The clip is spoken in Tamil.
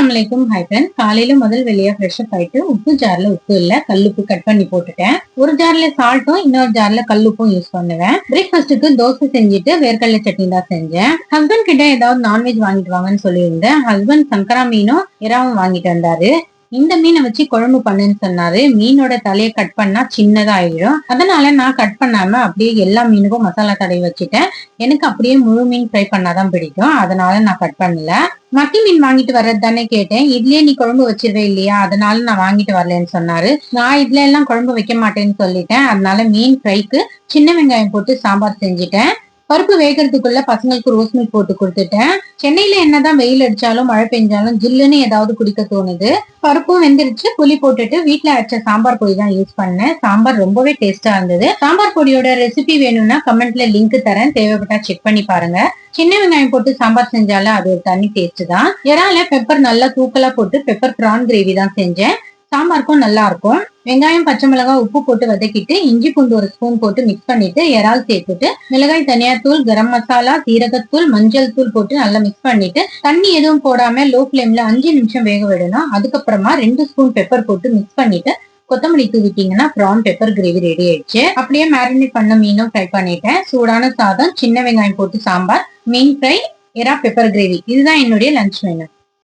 அஸ்ஸலாமு அலைக்கும் ஹை ஃப்ரெண்ட்ஸ் காலையில முதல் வெளியே ஃப்ரெஷ் அப் ஆயிட்டு உப்பு ஜார்ல உப்பு இல்ல கல்லுப்பு கட் பண்ணி போட்டுட்டேன். ஒரு ஜார்ல சால்ட்டும் இன்னொரு ஜார்ல கல்லுப்பும் யூஸ் பண்ணுவேன். பிரேக்ஃபாஸ்ட்டுக்கு தோசை செஞ்சுட்டு வேர்க்கடலை சட்னி தான் செஞ்சேன். ஹஸ்பண்ட் கிட்ட ஏதாவது நான்வெஜ் வாங்கிட்டு வாங்கன்னு சொல்லியிருந்தேன். ஹஸ்பண்ட் சங்கரா மீனும் இறாவும் வாங்கிட்டு வந்தாரு. இந்த மீனை வச்சு குழம்பு பண்ணுன்னு சொன்னாரு. மீனோட தலையை கட் பண்ணா சின்னதா ஆயிடும் அதனால நான் கட் பண்ணாம அப்படியே எல்லா மீனுக்கும் மசாலா தடவி வச்சுட்டேன். எனக்கு அப்படியே முழு மீன் ஃப்ரை பண்ணாதான் பிடிக்கும். அதனால நான் கட் பண்ணல. மத்தி மீன் வாங்கிட்டு வர்றது தானே கேட்டேன். இதுலயே நீ குழம்பு வச்சிருவே இல்லையா? அதனால நான் வாங்கிட்டு வரலன்னு சொன்னாரு. நான் இதுல எல்லாம் குழம்பு வைக்க மாட்டேன்னு சொல்லிட்டேன். அதனால மீன் ஃப்ரைக்கு சின்ன வெங்காயம் போட்டு சாம்பார் செஞ்சுட்டேன். பருப்பு வேகிறதுக்குள்ள பசங்களுக்கு ரோஸ் மில்க் போட்டு கொடுத்துட்டேன். சென்னையில என்னதான் வெயில் அடிச்சாலும் மழை பெஞ்சாலும் ஜில்லுன்னு ஏதாவது குடிக்க தோணுது. பருப்பும் வெந்துருச்சு. புளி போட்டுட்டு வீட்டுல அரைச்ச சாம்பார் பொடி தான் யூஸ் பண்ணேன். சாம்பார் ரொம்பவே டேஸ்டா இருந்தது. சாம்பார் பொடியோட ரெசிபி வேணும்னா கமெண்ட்ல லிங்க் தரேன். தேவைப்பட்டா செக் பண்ணி பாருங்க. சின்ன வெங்காயம் போட்டு சாம்பார் செஞ்சாலும் அது ஒரு தனி டேஸ்ட் தான். இறால பெப்பர் நல்லா தூக்கலா போட்டு பெப்பர் பிரான் கிரேவி தான் செஞ்சேன். சாம்பாருக்கும் நல்லா இருக்கும். வெங்காயம் பச்சை மிளகாய் உப்பு போட்டு வதக்கிட்டு இஞ்சி பூண்டு ஒரு ஸ்பூன் போட்டு மிக்ஸ் பண்ணிட்டு இறால் சேர்த்துட்டு மிளகாய் தனியாத்தூள் கரம் மசாலா சீரகத்தூள் மஞ்சள் தூள் போட்டு நல்லா மிக்ஸ் பண்ணிட்டு தண்ணி எதுவும் போடாம லோ ஃபிளேம்ல அஞ்சு நிமிஷம் வேக விடணும். அதுக்கப்புறமா ரெண்டு ஸ்பூன் பெப்பர் போட்டு மிக்ஸ் பண்ணிட்டு கொத்தமல்லி தூவிட்டீங்கன்னா ப்ரான் பெப்பர் கிரேவி ரெடி ஆயிடுச்சு. அப்படியே மேரினேட் பண்ண மீனும் ஃப்ரை பண்ணிட்டேன். சூடான சாதம் சின்ன வெங்காயம் போட்டு சாம்பார் மீன் ஃப்ரை எறா பெப்பர் கிரேவி இதுதான் என்னுடைய லஞ்ச் மெனு